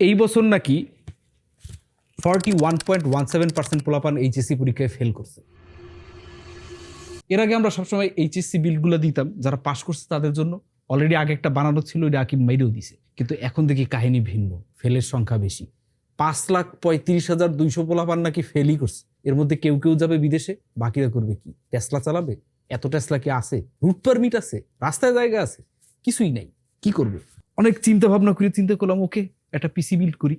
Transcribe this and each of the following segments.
এই বছর নাকি forty one point one seven percent পোলাপান এইচএসসি পরীক্ষায় ফেল করছে। এর আগে আমরা সবসময় এইচএসসি বিলগুলো দিতাম, যারা পাশ করছে তাদের জন্য। অলরেডি আগে একটা বানানো ছিল, এটা আকিব মাইরেও দিছে। কিন্তু এখন দেখি কাহিনী ভিন্ন ফেলের সংখ্যা বেশি। পাঁচ লাখ পঁয়ত্রিশ হাজার দুইশো পোলাপান নাকি ফেলই করছে। এর মধ্যে কেউ কেউ যাবে বিদেশে, বাকিরা করবে কি? টেসলা চালাবে? এত টেসলা কি আছে? রুট পারমিট আছে? রাস্তায় জায়গা আছে? কিছুই নাই। কি করবে? অনেক চিন্তা ভাবনা করে চিন্তা করলাম ওকে একটা পিসি বিল্ড করি।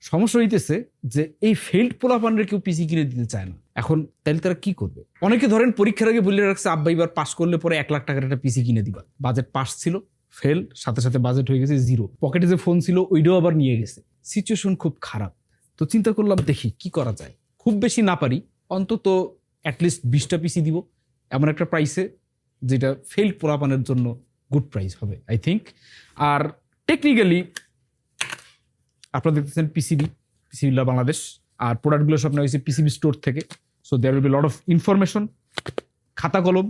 সমস্যা হইতেছে যে এই ফেল্ড পোলাপানরে কেউ পিসি কিনে দিতে চায় না। এখন তাহলে তারা কি করবে? অনেকে ধরেন পরীক্ষার আগে বলে রাখছে, আব্বা, এবার পাস করলে পরে এক লাখ টাকার একটা পিসি কিনে দিবা। বাজেট পাস ছিল ফেল সাথে সাথে বাজেট হয়ে গেছে জিরো পকেটে যে ফোন ছিল, ওইটাও আবার নিয়ে গেছে। সিচুয়েশন খুব খারাপ। তো চিন্তা করলাম, দেখি, কি করা যায়? খুব বেশি না পারি, অন্তত অ্যাটলিস্ট বিশটা পিসি দিব। এমন একটা প্রাইসে যেটা ফেল্ড পোলাপানের জন্য গুড প্রাইস হবে আই থিঙ্ক আর টেকনিক্যালি আপনারা দেখতেছেন পিসিবি পিসিবিল্লা বাংলাদেশ। আর প্রোডাক্টগুলো সব নেওয়া হয়েছে পিসিবি স্টোর থেকে। So there will be lot of information খাতা কলম,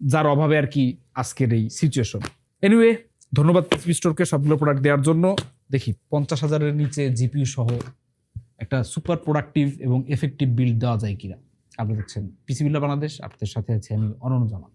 যার অভাবে আর কি আজকের এই সিচুয়েশন এনিওয়ে ধন্যবাদ পিসিবি স্টোরকে সবগুলো প্রোডাক্ট দেওয়ার জন্য। দেখি, পঞ্চাশ হাজারের নিচে জিপিইউ সহ একটা সুপার প্রোডাক্টিভ এবং এফেক্টিভ বিল্ড দেওয়া যায় কিনা। আপনি দেখছেন পিসিবিল্লা বাংলাদেশ, আপনাদের সাথে আছে আমি অনন্য জামান।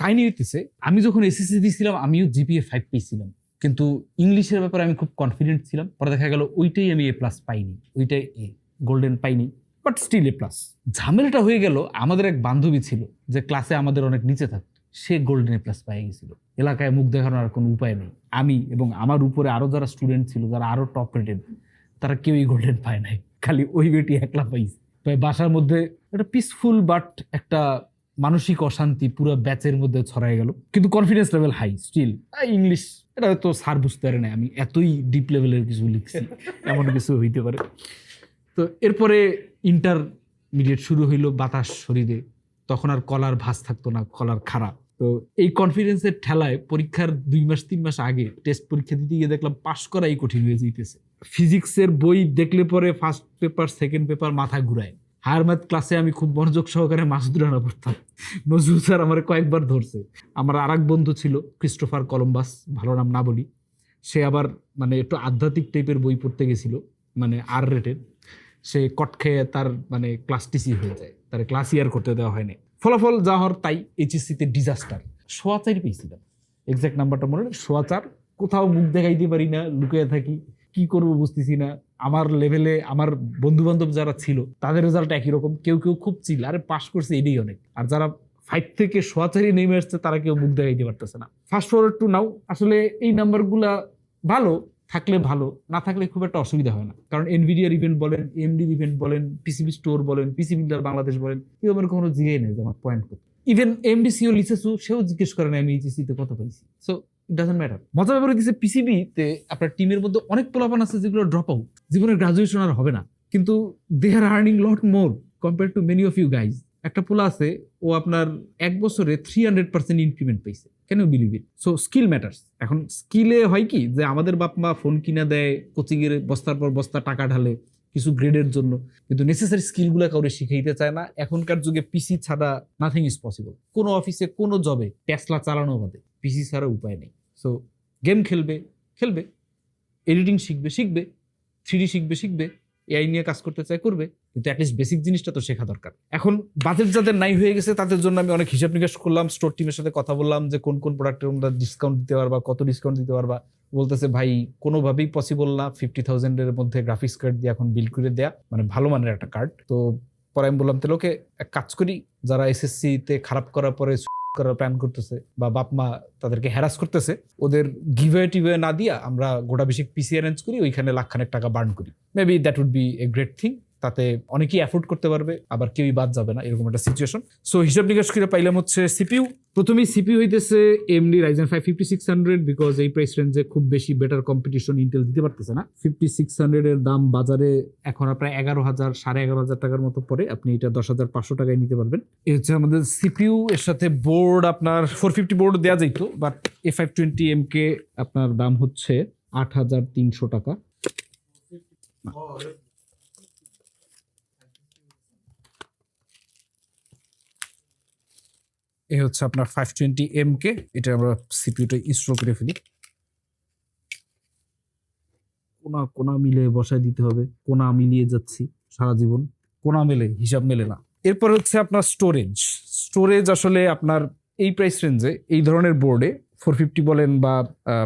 কাহিনী হইতেছে, আমি যখন এসএসসি দিয়েছিলাম আমিও জিপিএ ফাইভ পেয়েছিলাম কিন্তু ইংলিশের ব্যাপারে আমি খুব কনফিডেন্ট ছিলাম। পরে দেখা গেল ওইটাই আমি এ প্লাস পাইনি। ওইটাই এ গোল্ডেন পাইনি। বাট স্টিল এ প্লাস ঝামেলাটা হয়ে গেল, আমাদের এক বান্ধবী ছিল, যে ক্লাসে আমাদের অনেক নিচে থাকতো। সে গোল্ডেন এ প্লাস পাই গেছিল। এলাকায় মুখ দেখানোর আর কোনো উপায় নেই। আমি এবং আমার উপরে আরও যারা স্টুডেন্ট ছিল, যারা আরও টপ রেটেড তারা কেউই গোল্ডেন পায় নাই। খালি ওই বেটি একলা পাইছে। তাই বাসার মধ্যে একটা পিসফুল বাট একটা মানসিক অশান্তি পুরো ব্যাচের মধ্যে ছড়াই গেল। কিন্তু confidence level high still English এটা হয়তো স্যার বুঝতে পারে না আমি এতই ডিপ লেভেলের কিছু লিখছি, এমন কিছু হইতে পারে। তো এরপরে ইন্টারমিডিয়েট শুরু হইল বাতাস শরীরে, তখন আর কলার ভাস থাকতো না, কলার খারাপ তো এই কনফিডেন্সের ঠেলায় পরীক্ষার দুই মাস, তিন মাস আগে টেস্ট পরীক্ষা দিতে গিয়ে দেখলাম পাশ করাই কঠিন হয়ে যেতেছে ফিজিক্সের বই দেখলে পরে ফার্স্ট পেপার সেকেন্ড পেপার মাথা ঘুরায়। হায়ার ক্লাসে আমি খুব মনোযোগ সহকারে মাছ ধরানো পড়তাম। নজরুল স্যার আমার কয়েকবার ধরছে। আমার আর বন্ধু ছিল, ক্রিস্টোফার কলম্বাস, ভালো নাম না বলি। সে আবার মানে একটু আধ্যাত্মিক টাইপের বই পড়তে গেছিল মানে আর রেটের সে কট খেয়ে তার মানে ক্লাস টিসি হয়ে যায়। তার ক্লাস ইয়ার করতে দেওয়া হয়নি। ফলাফল যা হওয়ার তাই এইচএসসিতে ডিজাস্টার সোয়াচারই পেয়েছিলাম। এক্সাক্ট নাম্বারটা মনে নেই সোয়াচার কোথাও মুখ দেখাইতে পারি না, লুকিয়ে থাকি। কি করব বুঝতেছি না। আমার লেভেলে আমার বন্ধু বান্ধব যারা ছিল, তাদের রেজাল্ট একই রকম। কেউ কেউ খুব চিল আরে পাশ করছে এটাই অনেক। আর যারা ফাইভ থেকে সোয়াচারি নেমে আসছে, তারা কেউ মুখ দেখাইতে পারতেছে না। ফার্স্ট ফরওয়ার্ড টু নাও আসলে এই নাম্বারগুলা ভালো, থাকলে ভালো, না থাকলে খুব একটা অসুবিধা হয় না। কারণ এনভিডিয়ার ইভেন্ট বলেন এমডির ইভেন্ট বলেন পিসিবি স্টোর বলেন পিসি বিল্ডার বাংলাদেশ বলেন কেউ আমার কোনো জিজ্ঞাই নেই আমার পয়েন্ট কত ইভেন এমডিসিও লিসেসু সেও জিজ্ঞেস করে না আমি এইচএসিতে কত পাইছি। সো ডাজন্ট ম্যাটার মজার ব্যাপার হচ্ছে পিসিবিতে আপনার টিমের মধ্যে অনেক পোলাপান আছে যেগুলো ড্রপ আউট জীবনের গ্রাজুয়েশন আর হবে না। কিন্তু they are earning lot more compare to many of you guys একটা পোলা আছে, ও আপনার এক বছরে থ্রি হান্ড্রেড পার্সেন্ট ইনক্রিমেন্ট পাইছে। কেন believe it so skill matters এখন স্কিলে হয় কি যে আমাদের বাপ মা ফোন কিনা দেয় কোচিংয়ের বস্তার পর বস্তা টাকা ঢালে কিছু গ্রেডের জন্য। কিন্তু নেসেসারি স্কিলগুলো কাউরে শিখাইতে চায় না। এখনকার যুগে পিসি ছাড়া নাথিং ইজ পসিবল কোনো অফিসে কোনো জবে টেসলা চালানো বাদে। পিসি ছাড়া উপায় নেই। সো গেম খেলবে খেলবে এডিটিং শিখবে শিখবে থ্রিডি শিখবে শিখবে এআই নিয়ে কাজ করতে চায়, করবে, কিন্তু অ্যাটলিস্ট বেসিক জিনিসটা তো শেখা দরকার। এখন বাজেট যাদের নাই হয়ে গেছে, তাদের জন্য আমি অনেক হিসাব নিকাশ করলাম স্টোর টিমের সাথে কথা বললাম যে কোন কোন প্রোডাক্টের তোমরা ডিসকাউন্ট দিতে পারবা, কত ডিসকাউন্ট দিতে পারবা। বলতেছে, ভাই, কোনোভাবেই পসিবল না ফিফটি থাউজেন্ডের মধ্যে গ্রাফিক্স কার্ড দিয়ে এখন বিল করে দেয়া মানে ভালো মানের একটা কার্ড তো পরে আমি বললাম, তাহলে ওকে এক কাজ করি, যারা এসএসসিতে খারাপ করার পরে করার প্ল্যান করতেছে বা বাপ মা তাদেরকে হ্যারাস করতেছে, ওদের গিভে টিভে না দিয়া আমরা গোটা বেশি পিসি অ্যারেঞ্জ করি, ওইখানে লাখখানেক টাকা বার্ন করি। Maybe that would be a great thing তাতে অনেকেই অ্যাফোর্ড করতে পারবে আবার কেউই বাদ যাবে না এরকম একটা সিচুয়েশন সো হিসাব নিকাশ করে পাইলাম হচ্ছে সিপিউ প্রথমেই সিপিউ হইতেছে AMD Ryzen five fifty six hundred because এই প্রাইস রেঞ্জে খুব বেশি বেটার কম্পিটিশন ইন্টেল দিতে পারতেছে না। ফিফটি সিক্স হান্ড্রেডের দাম বাজারে এখন প্রায় এগারো হাজার সাড়ে এগারো হাজার টাকার মতো পরে আপনি এটা দশ হাজার পাঁচশো টাকায় নিতে পারবেন। এ হচ্ছে আমাদের সিপিউ এর সাথে বোর্ড আপনার ফোর ফিফটি বোর্ড দেওয়া যাইতো but A five twenty M K আপনার দাম হচ্ছে আট হাজার তিনশো টাকা। এই হচ্ছে আপনার ফাইভ টোয়েন্টি এম কে এটা আমরা সিপিউটা ইনস্টল করে ফেলি। কোনা কোনা মিলে বসায় দিতে হবে, কোনা মিলিয়ে যাচ্ছি সারা জীবন। কোনা মেলে, হিসাব মেলে না। এরপর হচ্ছে আপনার স্টোরেজ স্টোরেজ আসলে আপনার এই প্রাইস রেঞ্জে এই ধরনের বোর্ডে ফোর ফিফটি বলেন বা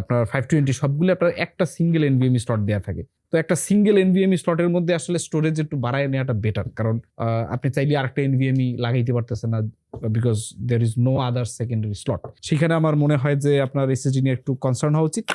আপনার ফাইভ টোয়েন্টি সবগুলো আপনার একটা সিঙ্গেল এনভিএমই স্লট দেওয়া থাকে। তো একটা সিঙ্গেল এনভিএমই স্লটের মধ্যে আসলে স্টোরেজ একটু বাড়ায় নেওয়াটা বেটার কারণ আপনি চাইলে আরেকটা এনভিএমই লাগাইতে পারতেছেন না। Because there is no other secondary slot সেখানে আমার মনে হয় যে আপনার এসএসডি নিয়ে একটু কনসার্ন হওয়া উচিত।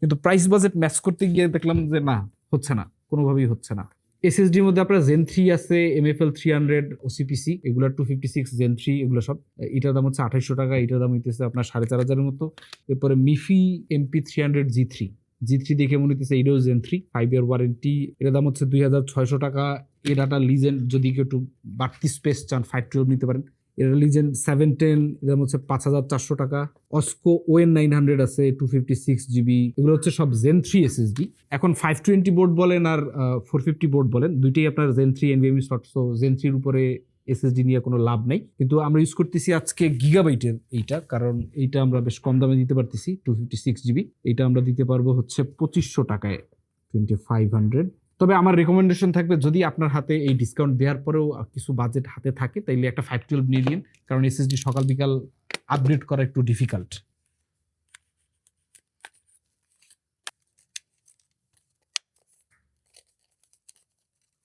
কিন্তু প্রাইস বাজেট ম্যাচ করতে গিয়ে দেখলাম যে না, হচ্ছে না, কোনোভাবেই হচ্ছে না। এসএসডির মধ্যে আপনার জেন থ্রি আছে M F L three hundred OCPC এগুলো two fifty six Gen three এগুলো সব। এটার দাম হচ্ছে আঠাইশশো টাকা, এটার দাম হইতেছে আপনার সাড়ে চার হাজারের মতো। এরপরে মিফি MP three hundred G three G three দেখে মনে হইতেছে এটাও Gen three five year warranty এটার দাম হচ্ছে দুই হাজার ছয়শো টাকা। এর একটা লিজেন্ড যদি কেউ একটু বাড়তি স্পেস চান ফাইভ টুয়েলভ নিতে পারেন। এর লিজেন্ড সেভেন টেন এর দাম হচ্ছে পাঁচ হাজার চারশো টাকা। অস্কো ওয়েন নাইন হান্ড্রেড আছে টু ফিফটি সিক্স জিবি এগুলো হচ্ছে সব জেন থ্রি এসএসডি এখন ফাইভ টোয়েন্টি বোর্ড বলেন আর ফোর ফিফটি বোর্ড বলেন, দুইটাই আপনার Gen three NVMe slot so Gen থ্রির উপরে এসএসডি নিয়ে কোনো লাভ নেই। কিন্তু আমরা ইউজ করতেছি আজকে গিগাবাইটের এইটা, কারণ এইটা আমরা বেশ কম দামে দিতে পারতেছি টু ফিফটি সিক্স জিবি এইটা আমরা দিতে পারব হচ্ছে পঁচিশশো টাকায় টোয়েন্টি ফাইভ হান্ড্রেড তবে আমার রেকমেন্ডেশন থাকবে যদি আপনার হাতে এই ডিসকাউন্ট দেওয়ার পরেও কিছু বাজেট হাতে থাকে, তাইলে একটা ফাইভ টুয়েলভ নিয়ে নিন। কারণ এসএসডি সকাল বিকাল আপডেট করা একটু ডিফিকাল্ট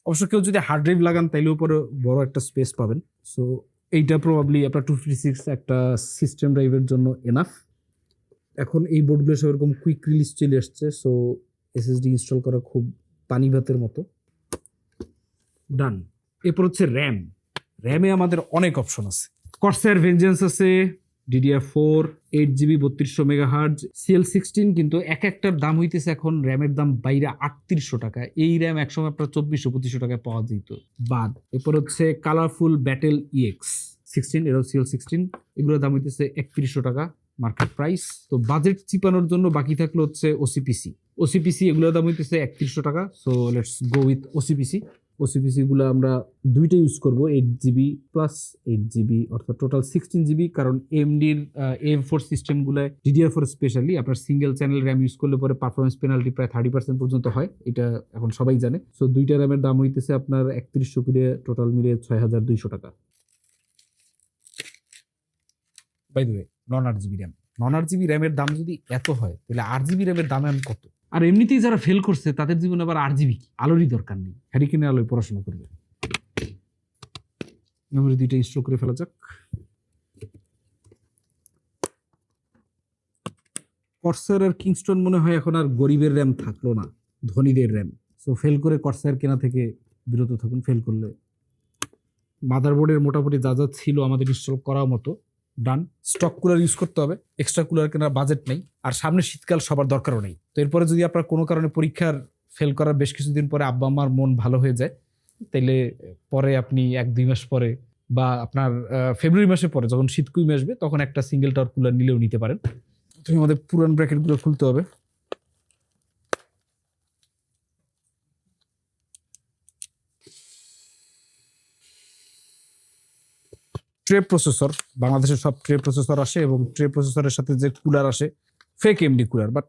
অবশ্য কেউ যদি হার্ড ড্রাইভ লাগান, তাইলে উপরে বড় একটা স্পেস পাবেন। সো এইটা প্রবাবলি আপনার টু ফিফটি সিক্স একটা সিস্টেম ড্রাইভের জন্য এনাফ এখন এই বোর্ডগুলো সব এরকম কুইক রিলিজ চলে আসছে সো এসএসডি ইনস্টল করা খুব পানি ভাতের মতো। ডান এরপর হচ্ছে র্যাম র্যামে আমাদের অনেক অপশন আছে। কর্সার ভেঞ্জেন্স আছে ডিডিআর ফোর এইট জিবি বত্রিশশো মেগা হার্জ সিএল সিক্সটিন কিন্তু এক একটার দাম হইতেছে এখন র্যামের দাম বাইরে আটত্রিশশো টাকা। এই র্যাম একসময় আপনার চব্বিশশো, পঁচিশশো টাকায় পাওয়া যেত। বাদ। এরপর হচ্ছে কালারফুল ব্যাটেল ইএক্স সিক্সটিন এটাও সিএল সিক্সটিন এগুলোর দাম হইতেছে একত্রিশশো টাকা মার্কেট প্রাইস তো বাজেট চিপানোর জন্য বাকি থাকল হচ্ছে ওসিপিসি ওসিপিসি এগুলোর দাম হইতেছে একত্রিশশো টাকা so let's go with OCPC OCPC গুলো আমরা দুইটা ইউজ করব eight GB plus eight GB অর্থাৎ টোটাল সিক্সটিন জিবি কারণ এমডির এম ফোর সিস্টেমগুলো ডিডিআর ফোর স্পেশালি আপনার সিঙ্গেল চ্যানেল র্যাম ইউজ করলে পরে পারফরমেন্স পেনাল্টি প্রায় থার্টি পার্সেন্ট পর্যন্ত হয়, এটা এখন সবাই জানে। সো দুইটা র্যামের দাম হইতেছে আপনার একত্রিশশো করে টোটাল মিলে ছয় হাজার দুইশো টাকা। বাই দ্য নন আট জিবি র্যাম নন আট জিবি র্যামের দাম যদি এত হয়, তাহলে আট জিবি র্যামের দাম এখন কত? আর এমনিতেই যারা ফেল করছে, তাদের জীবনে আবার আর জিবি কি? আলোরই দরকার নেই। হ্যারিকেনের আলোয় পড়াশোনা করবে। মেমোরি দুইটা ইনস্টল করে ফেলা যাক। কর্সার আর কিংস্টন মনে হয় এখন আর গরিবের র্যাম থাকল না, ধনীদের র্যাম সো ফেল করে কর্সার কেনা থেকে বিরত থাকুন ফেল করলে। মাদারবোর্ডের মোটামুটি যা যা ছিল আমাদের ইনস্টল করার মতো ডান স্টক কুলার ইউজ করতে হবে। এক্সট্রা কুলার কেনার বাজেট নেই। আর সামনে শীতকাল সবার দরকারও নেই। তো এরপরে যদি আপনার কোনো কারণে পরীক্ষার ফেল করার বেশ কিছুদিন পরে আব্বা আমার মন ভালো হয়ে যায়, তাইলে পরে আপনি এক, দুই মাস পরে বা আপনার ফেব্রুয়ারি মাসে পরে যখন শীত কুইমে আসবে, তখন একটা সিঙ্গেল টাওয়ার কুলার নিলেও নিতে পারেন। তুমি আমাদের পুরান ব্র্যাকেটগুলো খুলতে হবে। ট্রে প্রসেসর, বাংলাদেশের সব ট্রে প্রসেসর আসে এবং ট্রে প্রসেসরের সাথে যে কুলার আসে ফেক এমডি কুলার বাট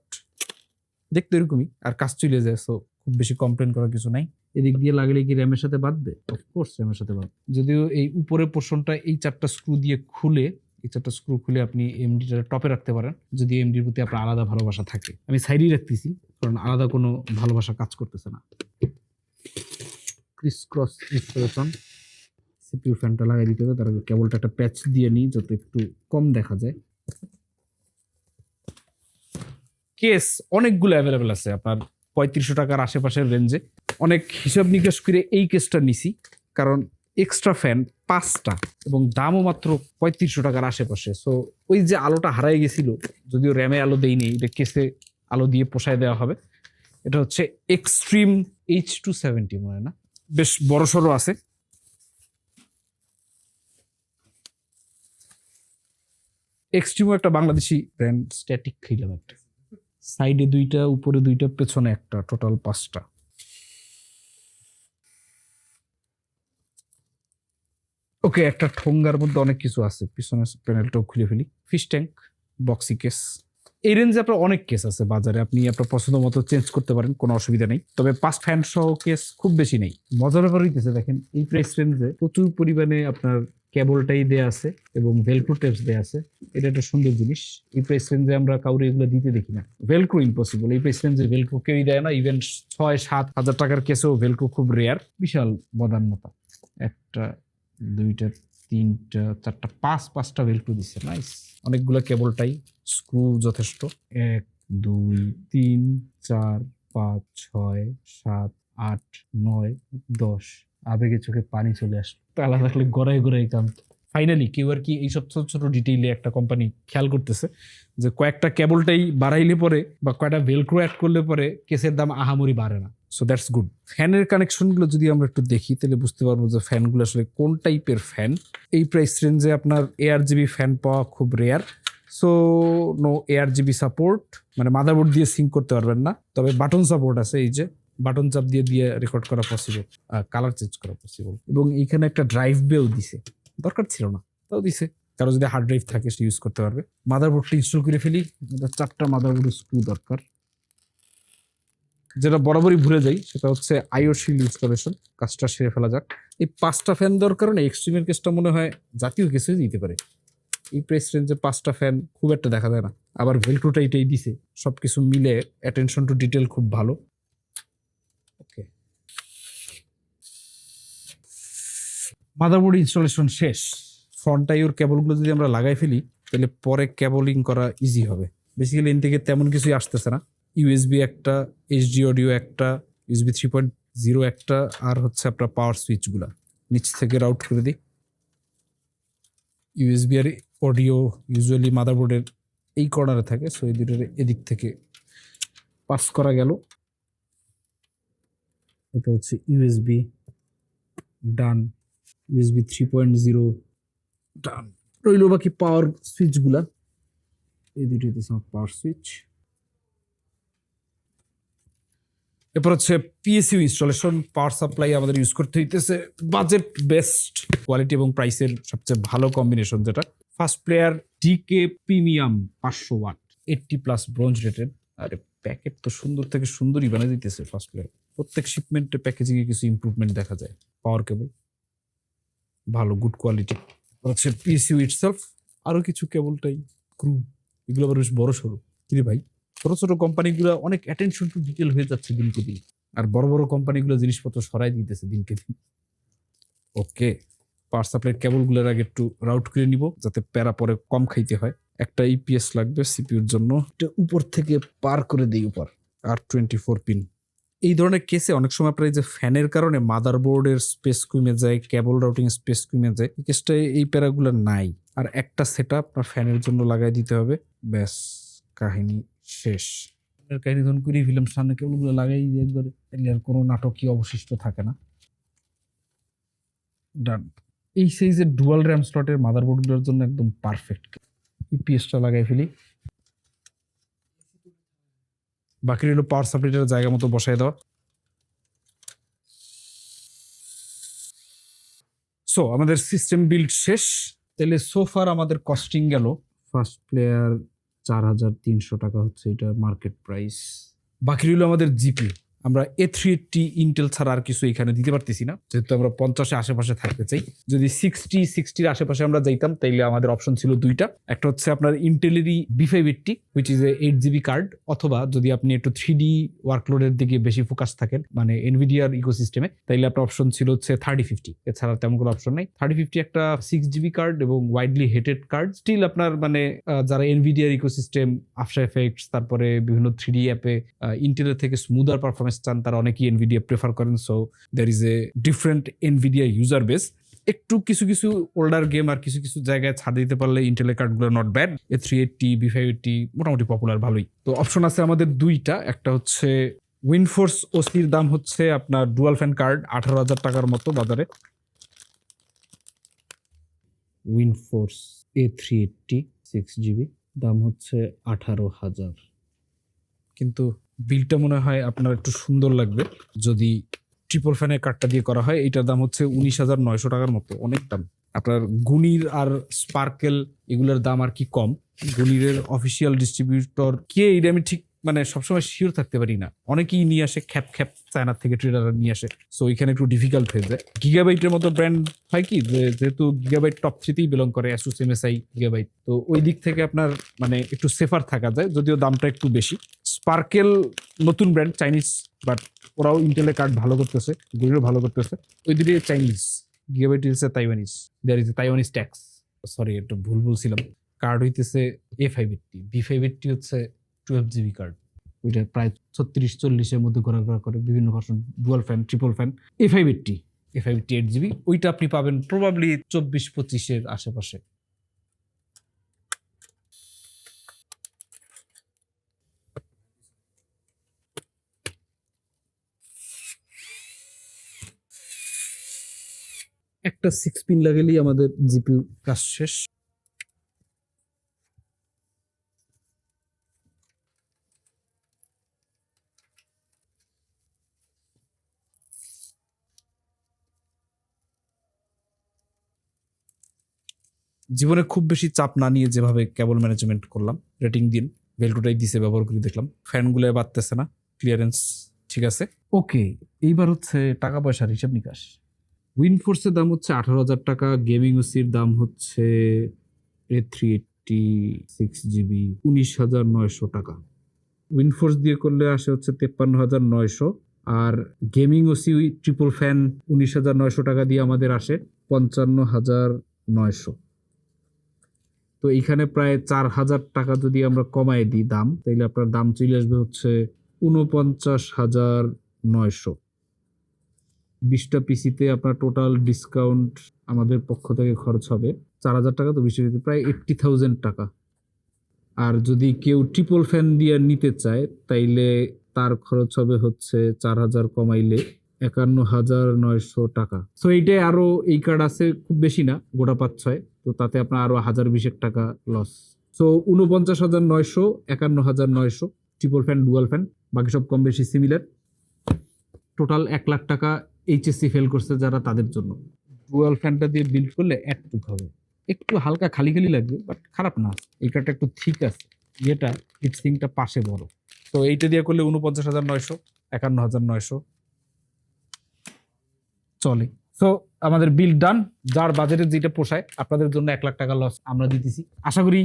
দেখতে এরকমই, আর কাজ চলে যায় সো খুব বেশি কমপ্লেন করার কিছু নাই। এদিক দিয়ে লাগলে কি র্যামের সাথে বাঁধবে? অফকোর্স র্যামের সাথে বাঁধবে। যদিও এই উপরের পোর্শনটা এই চারটা স্ক্রু দিয়ে খুলে, এই চারটা স্ক্রু খুলে আপনি এমডিটা টপে রাখতে পারেন, যদি এমডির প্রতি আপনার আলাদা ভালোবাসা থাকে। আমি সাইডেই রাখতেছি, কারণ আলাদা কোনো ভালোবাসা কাজ করতেছে না। ক্রিস ক্রস ইনস্টলেশন সিপিইউ ফ্যানটা লাগিয়ে দিতে হবে, তার আগে কেবলটা একটা প্যাচ দিয়ে নিই যাতে একটু কম দেখা যায়। কেস অনেকগুলো অ্যাভেলেবেল আছে আপনার পঁয়ত্রিশশো টাকার আশেপাশের রেঞ্জে অনেক হিসাব নিকাশ করে এই কেসটা নিছি, কারণ এক্সট্রা ফ্যান পাঁচটা এবং দামও মাত্র পঁয়ত্রিশশো টাকার আশেপাশে। সো ওই যে আলোটা হারাই গেছিল, যদিও র্যামে আলো দেয়নি এটা কেসে আলো দিয়ে পোষায় দেওয়া হবে। এটা হচ্ছে এক্সট্রিম এইচ টু সেভেন্টি মনে হয় না? বেশ বড় সড়ো আছে। এক্সট্রিমও একটা বাংলাদেশি ব্র্যান্ড স্ট্যাটিক খেলাম একটা। সাইডে দুইটা, উপরে দুইটা, পেছনে একটা টোটাল পাঁচটা। ওকে একটা ঠোঙ্গার মধ্যে অনেক কিছু আছে। পিছনে প্যানেলটাও খুলে ফেলি। ফিশ ট্যাঙ্ক বক্সি কেস এই রেঞ্জে আপনার অনেক কেস আছে বাজারে। আপনি আপনার পছন্দ মতো চেঞ্জ করতে পারেন, কোনো অসুবিধা নেই। তবে পাঁচ ফ্যান সহ কেস খুব বেশি নেই। মজার ব্যাপার হইতেছে, দেখেন এই প্রাইস রেঞ্জে প্রচুর পরিমাণে আপনার কেবলটাই দেয়া আছে এবং ভেলক্রো টেপস দেয়া আছে, এটা একটা সুন্দর জিনিস। এই প্রাইস রেঞ্জে আমরা কাউরে এগুলো দিতে দেখি না। ভেলক্রো ইম্পসিবল এই প্রাইস রেঞ্জে ভেলক্রো কেউই দেয় না ইভেন ছয় সাত হাজার টাকার কেসেও ভেলক্রো খুব রেয়ার বিশাল বদান্যতা। একটা, দুইটা, তিনটা, চারটা, পাঁচ, পাঁচটা ভেলক্রো দিচ্ছে নাইস অনেকগুলো কেবলটাই স্ক্রু যথেষ্ট। এক, দুই, তিন, চার, পাঁচ, ছয়, সাত, আট, নয়, দশ। আবেগে চোখে পানি চলে আসলো। তালা থাকলে গড়াই গড়াই কাম ফাইনালি কেউ আর কি এইসব ছোট ছোট ডিটেইলে একটা কোম্পানি খেয়াল করতেছে যে কয়েকটা কেবলটাই বাড়াইলে পরে বা কয়েকটা ভেলক্রো অ্যাড করলে পরে কেসের দাম আহামরি বাড়ে না। সো দ্যাটস গুড ফ্যানের কানেকশনগুলো যদি আমরা একটু দেখি, তাহলে বুঝতে পারব যে ফ্যানগুলো আসলে কোন টাইপের ফ্যান এই প্রাইস রেঞ্জে আপনার এআর জিবি ফ্যান পাওয়া খুব rare so no ARGB support মানে মাদারবোর্ড দিয়ে সিঙ্ক করতে পারবেন না। তবে বাটন সাপোর্ট আছে এই যে। বাটন চাপ দিয়ে দিয়ে রেকর্ড করা পসিবল কালার চেঞ্জ করা পসিবল এবং এইখানে একটা ড্রাইভ বেও দিছে। দরকার ছিল না, তাও দিছে। কারও যদি হার্ড ড্রাইভ থাকে, সে ইউজ করতে পারবে। মাদারবোর্ডটা ইনস্টল করে ফেলি। চারটা মাদারবোর্ড স্ক্রু দরকার। যেটা বরাবরই ভুলে যাই, সেটা হচ্ছে আইও শিল্ড ইনস্টলেশন কাজটা সেরে ফেলা যাক। এই পাঁচটা ফ্যান দেওয়ার কারণে এক্সট্রিমের কেসটা মনে হয় জাতীয় কেসে দিতে পারে। এই প্রেস রেঞ্জে পাঁচটা ফ্যান খুব একটা দেখা যায় না। আবার ভেলক্রোটা এটাই দিছে। সব কিছু মিলে অ্যাটেনশন টু ডিটেল খুব ভালো। ওকে মাদারবোর্ড ইনস্টলেশন শেষ। ফ্রন্ট আইওর কেবলগুলো যদি আমরা লাগাই ফেলি, তাহলে পরে কেবলিং করা ইজি হবে। বেসিক্যালি এন থেকে তেমন কিছুই আসতেছে না। ইউএসবি একটা এইচডি অডিও একটা ইউএসবি থ্রি পয়েন্ট জিরো একটা, আর হচ্ছে আপনার পাওয়ার সুইচগুলা নিচ থেকে রাউট করে দিই। ইউএসবি আর অডিও ইউজুয়ালি মাদারবোর্ডের এই কর্নারে থাকে সো এই দুটোর এদিক থেকে পাস করা গেল। এটা হচ্ছে USB done USB three point zero done রইল বাকি পাওয়ার সুইচগুলা এই দুটো হচ্ছে আমার পাওয়ার সুইচ এরপর হচ্ছে পিএসইউ ইনস্টলেশন পাওয়ার সাপ্লাই আমাদের ইউজ করতে হইতেছে। বাজেট বেস্ট কোয়ালিটি এবং প্রাইসের সবচেয়ে ভালো কম্বিনেশন যেটা। ফার্স্ট প্লেয়ার ডিকে প্রিমিয়াম পাঁচশো watt eighty plus bronze rated আরে প্যাকেট তো সুন্দর থেকে সুন্দরই বানিয়ে দিতেছে ফার্স্ট প্লেয়ার প্রত্যেক শিপমেন্টে প্যাকেজিংয়ে কিছু ইমপ্রুভমেন্ট দেখা যায়। পাওয়ার কেবল ভালো গুড কোয়ালিটি হচ্ছে পিএসইউ ইটসেলফ আরও কিছু কেবলটাই ক্রু এগুলো আবার বেশ বড় সড়ো কিরে ভাই? ছোট ছোট কোম্পানিগুলো অনেক অ্যাটেনশন টু ডিটেল হয়ে যাচ্ছে দিনকে দিন। আর বড় বড় কোম্পানিগুলো জিনিসপত্র সরাই দিতেছে দিনকে দিন। ওকে পাওয়ার সাপ্লাইয়ের কেবলগুলোর আগে একটু রাউট করে নিব যাতে প্যারা পরে কম খাইতে হয়। একটা ইপিএস লাগবে সিপিউর জন্য। এটা উপর থেকে পার করে দিই উপর। আর টোয়েন্টি ফোর পিন এই ধরনের কেসে অনেক সময় প্রায় যে ফ্যানের কারণে মাদারবোর্ডের স্পেস কমে যায় কেবল রাউটিং স্পেস কমে যায়, এই কেসটা এই প্যারাগুলো নাই। আর একটা সেট আপনার ফ্যানের জন্য লাগাই দিতে হবে। ব্যাস, কাহিনী শেষ। এর কাহিনী ধরুন করে ফিল্ম সামনে কেবলগুলো লাগাই দিয়ে একবার। আর কোনো নাটকই অবশিষ্ট থাকে না। ডান এই সাইজের ডুয়াল র্যাম স্লটের মাদারবোর্ডগুলোর জন্য একদম পারফেক্ট ইপিএসটা লাগাই ফেলি। বাকি হলো পাওয়ার সাপ্লাইটার জায়গা মতো বসাই দাও। সো আমাদের সিস্টেম বিল্ড শেষ। তাহলে সোফার আমাদের কস্টিং গেল। ফার্স্ট প্লেয়ার চার হাজার তিনশো টাকা হচ্ছে এটা মার্কেট প্রাইস বাকি রইল আমাদের জিপি আমরা এ থ্রি এইটটি ইন্টেল ছাড়া আর কিছু এখানে দিতে পারতেছি না। যেহেতু আমরা পঞ্চাশে আশেপাশে থাকতে চাই। যদি সিক্সটি সিক্সটির আশেপাশে আমরা যাইতাম, তাইলে আমাদের অপশন ছিল দুইটা। একটা হচ্ছে আপনার ইন্টেলেরই B five eighty which is a eight GB card অথবা যদি আপনি একটু থ্রি ডি ওয়ার্কলোডের দিকে বেশি ফোকাস থাকেন মানে এনভিডিয়ার ইকোসিস্টেমে তাইলে আপনার অপশন ছিল হচ্ছে থার্টি ফিফটি এছাড়া তেমন কোনো অপশন নেই। থার্টি ফিফটি একটা সিক্স জিবি কার্ড এবং ওয়াইডলি হেটেড কার্ড স্টিল আপনার মানে যারা এনভিডিয়ার ইকোসিস্টেম আফটার এফেক্টস তারপরে বিভিন্ন থ্রি ডি অ্যাপে ইন্টেলের থেকে স্মুদার পারফরমেন্স চান, তারা অনেকেই এনভিডিয়া প্রেফার করেন so there is a different Nvidia user base একটু কিছু কিছু ওল্ডার গেম আর কিছু কিছু জায়গায় ছাড় দিতে পারলে ইন্টেলের কার্ডগুলো not bad A three eighty B five eighty মোটামুটি পপুলার ভালোই। তো অপশন আছে আমাদের দুইটা, একটা হচ্ছে উইনফোর্স ওসির দাম হচ্ছে আপনার ডুয়াল ফ্যান কার্ড আঠারো হাজার টাকার মতো বাজারে। উইনফোর্স A three eighty six GB দাম হচ্ছে আঠারো হাজার। কিন্তু বিলটা মনে হয় আপনার একটু সুন্দর লাগবে। যদি ট্রিপল ফ্যানের কাঠটা দিয়ে করা হয়, এটার দাম হচ্ছে উনিশ হাজার নয়শো টাকার মতো। অনেক দাম। আপনার গুনির আর স্পার্কেল এগুলোর দাম আর কি কম? গুনিরের অফিসিয়াল ডিস্ট্রিবিউটর কে এটা আমি ঠিক মানে সবসময় শিওর থাকতে পারি না। অনেকেই নিয়ে আসে, খ্যাপ খ্যাপ চায়নার থেকে ট্রেডাররা নিয়ে আসে। সো এখানে একটু ডিফিকাল্ট হয়ে যায়। গিগাবাইটের মতো ব্র্যান্ড হয় কি? যেহেতু গিগাবাইট টপ থ্রিতেই বিলং করে অ্যাসুস এমএসআই গিগাবাইট তো ওই দিক থেকে আপনার মানে একটু সেফার থাকা যায়, যদিও দামটা একটু বেশি। স্পার্কেল নতুন ব্র্যান্ড চাইনিজ বাট ওরাও ইন্টেলের কার্ড ভালো করতেছে গুগলও ভালো করতেছে। ওই দুটি চাইনিজ গিগাবাইট হচ্ছে Taiwanese there is Taiwanese tax sorry একটু ভুল বলছিলাম। কার্ড হইতেছে A five eighty B five eighty হচ্ছে টুয়েলভ জিবি কার্ড ওইটা প্রায় ছত্রিশ চল্লিশের মধ্যে ঘোরাঘোরা করে বিভিন্ন version dual fan triple fan A five eighty A five eighty eight GB ওইটা আপনি পাবেন প্রবাবলি চব্বিশ পঁচিশের আশেপাশে। একটা সিক্স পিন লাগালেই আমাদের জিপিউ কাজ শেষ। জীবনে খুব বেশি চাপ না নিয়ে যেভাবে কেবল ম্যানেজমেন্ট করলাম রেটিং দিন বেল্টুটাই দিছে ব্যবহার করে দেখলাম ফ্যানগুলো বাড়তেছে না ক্লিয়ারেন্স ঠিক আছে। ওকে এইবার হচ্ছে টাকা পয়সার হিসাব নিকাশ। উইনফোর্সের দাম হচ্ছে আঠারো হাজার টাকা গেমিং ওসির দাম হচ্ছে A three eighty six GB উনিশ হাজার নয়শো টাকা। উইনফোর্স দিয়ে করলে আসে হচ্ছে তেপ্পান্ন হাজার নয়শো আর গেমিং ওসি ট্রিপল ফ্যান উনিশ হাজার নয়শো টাকা দিয়ে আমাদের আসে পঞ্চান্ন হাজার নয়শো। তো এইখানে প্রায় চার হাজার টাকা যদি আমরা কমায় দিই দাম, তাইলে আপনার দাম চলে আসবে হচ্ছে উনপঞ্চাশ হাজার নয়শো। বিশটা পিসিতে আপনার টোটাল ডিসকাউন্ট আমাদের পক্ষ থেকে খরচ হবে চার হাজার টাকা, তো বিশটা পিসিতে প্রায় এইট্টি থাউজেন্ড টাকা। আর যদি কেউ ট্রিপল ফ্যান দিয়ে নিতে চায়, তাইলে তার খরচ হবে হচ্ছে চার হাজার কমাইলে একান্ন হাজার নয়শো টাকা। সো এইটাই আরও এই কার্ড আছে, খুব বেশি না, গোটা পাঁচ ছয়। তো তাতে আপনার আরও হাজার বিশেক টাকা লস সো উনপঞ্চাশ হাজার নয়শো, একান্ন হাজার নয়শো ট্রিপল ফ্যান ডুয়াল ফ্যান বাকি সব কম বেশি সিমিলার টোটাল এক লাখ টাকা এইচএসসি ফেল করছে যারা তাদের জন্য। ডুয়াল ফ্যানটা দিয়ে বিল্ড করলে একটু হবে। একটু হালকা খালি খালি লাগবে বাট খারাপ না। এই কার্ডটা একটু ঠিক আছে। যেটা হিটসিংটা পাশে বড়। তো এইটা দিয়ে করলে উনপঞ্চাশ হাজার নয়শো, একান্ন হাজার নয়শো চলে। সো আমাদের বিল ডান যার বাজেটের যেটা পোষায়, আপনাদের জন্য এক লাখ টাকা লস আমরা দিতেছি। আশা করি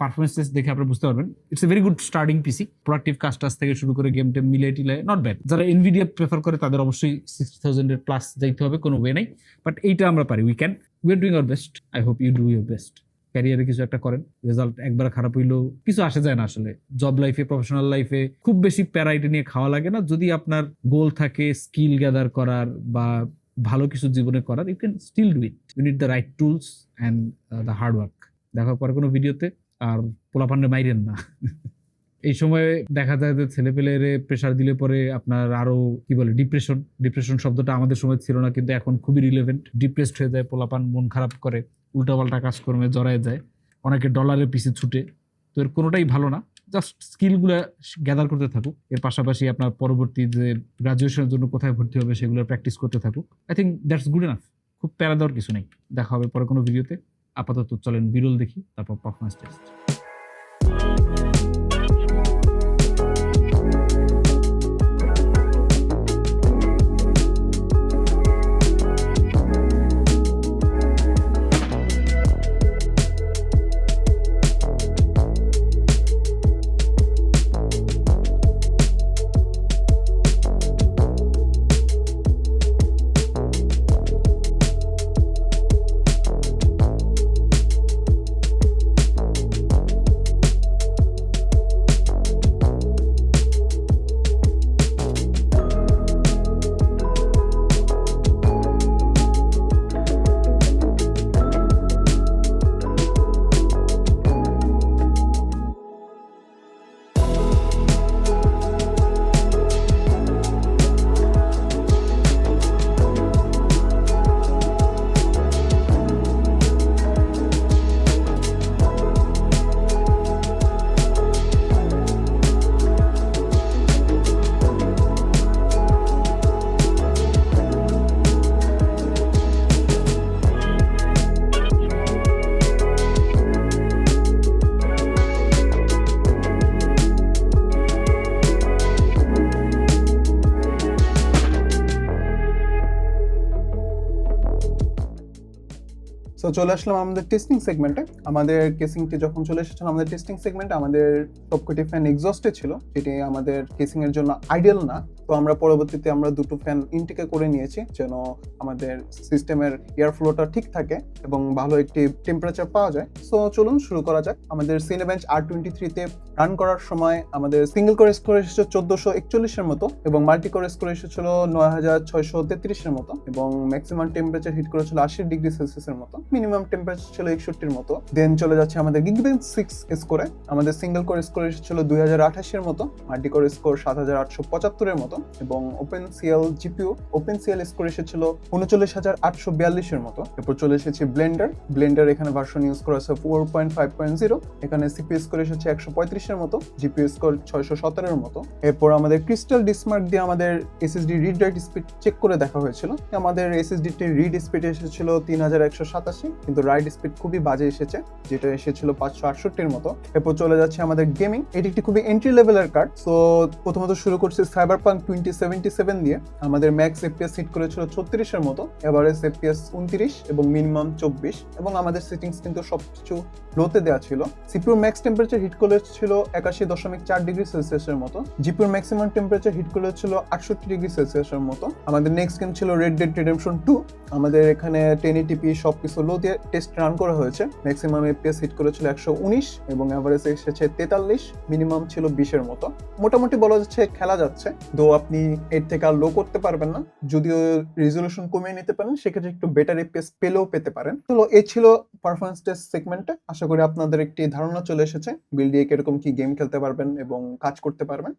পারফরমেন্স টেস্ট দেখে আপনারা বুঝতে পারবেন। It's a very good starting PC productive কাজ থেকে শুরু করে গেম টেম মিলে টিলে নট ব্যাড যারা এনভিডিয়া প্রেফার করে, তাদের অবশ্যই সিক্সটি থাউজেন্ডের প্লাস যাইতে হবে, কোনো ওয়ে নাই। বাট এইটা আমরা পারি we can we are doing our best I hope you do your best ক্যারিয়ারে কিছু একটা করেন রেজাল্ট একবার খারাপ হইলেও কিছু আসে যায় না আসলে। জব লাইফে প্রফেশনাল লাইফে খুব বেশি প্যারাইটে নিয়ে খাওয়া লাগে না। যদি আপনার গোল থাকে স্কিল গ্যাদার করার বা ভালো কিছু জীবনে করার you can still do it you need the right tools and the hard work দেখার পরে কোনো ভিডিওতে আর পোলাপান্ডে মাইরেন না। এই সময় দেখা যায় যে ছেলে পেলেরে প্রেশার দিলে পরে আপনার আরও কি বলে ডিপ্রেশন ডিপ্রেশন শব্দটা আমাদের সময় ছিল না, কিন্তু এখন খুবই রিলেভেন্ট ডিপ্রেসড হয়ে যায়, পোলাপান মন খারাপ করে, উল্টাপাল্টা কাজকর্মে জড়ায় যায়, অনেকে ডলারের পিছে ছুটে। তো এর কোনোটাই ভালো না। জাস্ট স্কিলগুলো গ্যাদার করতে থাকুক। এর পাশাপাশি আপনার পরবর্তী যে গ্রাজুয়েশনের জন্য কোথায় ভর্তি হবে সেগুলো প্র্যাকটিস করতে থাকুক। I think that's good enough খুব প্যারা দেওয়ার কিছু নেই। দেখা হবে পরে কোনো ভিডিওতে আপাতত চলেন বিরল দেখি, তারপর পারফরমেন্স টেস্ট সো চলে আসলাম আমাদের টেস্টিং সেগমেন্টে আমাদের কেসিংটি যখন চলে এসেছিল, আমাদের টেস্টিং সেগমেন্টে আমাদের সবকটি ফ্যান এক্সস্টে ছিল, যেটি আমাদের কেসিং এর জন্য আইডিয়াল না। তো আমরা পরবর্তীতে আমরা দুটো ফ্যান ইনটেকে করে নিয়েছি, যেন আমাদের সিস্টেমের এয়ার ফ্লোটা ঠিক থাকে এবং ভালো একটি টেম্পারেচার পাওয়া যায়। সো চলুন শুরু করা যাক। আমাদের সিনেবেঞ্চ আর টোয়েন্টি থ্রিতে রান করার সময় আমাদের সিঙ্গেল কোর স্কোর এসেছিল চোদ্দশো একচল্লিশের মতো এবং মাল্টি কোর স্কোর এসেছিল নয় হাজার ছয়শো তেত্রিশের মতো এবং ম্যাক্সিমাম টেম্পারেচার হিট করেছিল আশি ডিগ্রি সেলসিয়াসের মতো। মিনিমাম টেম্পারেচার ছিল একষট্টির মতো। দেন চলে যাচ্ছে আমাদের গিগবেন সিক্স স্কোরে আমাদের সিঙ্গেল কোর স্কোর এসেছিল দুই হাজার আঠাশের মতো মাল্টি কোর স্কোর সাত হাজার আটশো পঁচাত্তরের মতো এবং open CL GPU open CL score এসেছিল উনচল্লিশ হাজার আটশো বিয়াল্লিশের মতো। এরপর চলে এসেছে ব্লেন্ডার ব্লেন্ডার এখানে ভার্সন ইউজ করা আছে four point five point zero এখানে সিপিএস স্কোর এসেছে একশো পঁয়ত্রিশের মতো জিপিএস স্কোর ছয়শো সতেরোর মতো। এরপর আমাদের ক্রিস্টাল ডিসমার্ক দিয়ে আমাদের SSD read write speed check করে দেখা হয়েছিল। আমাদের এসএসডি টির রিড স্পিড এসেছিল তিন হাজার একশো সাতাশি কিন্তু রাইট স্পিড খুবই বাজে এসেছে, যেটা এসেছিল পাঁচশো আটষট্টির মতো। এরপর চলে যাচ্ছে আমাদের গেমিং এটি একটি খুবই এন্ট্রি লেভেলের কার্ড সো প্রথমত শুরু করছি cyberpunk twenty seventy seven দিয়ে আমাদের ম্যাক্স এফপিএস হিট করেছিল ছত্রিশের মতো এভারেজ এফপিএস উনত্রিশ এবং মিনিমাম চব্বিশ, এবং আমাদের সেটিংস কিন্তু সবকিছু লোতে দেওয়া ছিল। সিপিউর ম্যাক্স টেম্পারেচার হিট করেছিল একাশি দশমিক চার ডিগ্রি সেলসিয়াসের মতো জিপিউর ম্যাক্সিমাম টেম্পারেচার হিট করেছিল আটষট্টি ডিগ্রি সেলসিয়াসের মতো। আমাদের নেক্সট গেম ছিল রেড ডেড রিডেমশন টু আমাদের এখানে টেন এটিপি সব কিছু লো দিয়ে টেস্ট রান করা হয়েছে। ম্যাক্সিমাম এফপিএস হিট করেছিল একশো উনিশ এবং অ্যাভারেজ এসেছে তেতাল্লিশ মিনিমাম ছিল বিশের মতো। মোটামুটি বলা যাচ্ছে খেলা যাচ্ছে তো আপনি এর থেকে আর লো করতে পারবেন না। যদিও রেজলিউশন কমিয়ে নিতে পারেন, সেক্ষেত্রে একটু বেটার এফপিএস পেলেও পেতে পারেন। তো এ ছিল পারফরমেন্স টেস্ট সেগমেন্টে আশা করি আপনাদের একটি ধারণা চলে এসেছে। বিল দিয়ে কীরকম কি গেম খেলতে পারবেন এবং কাজ করতে পারবেন।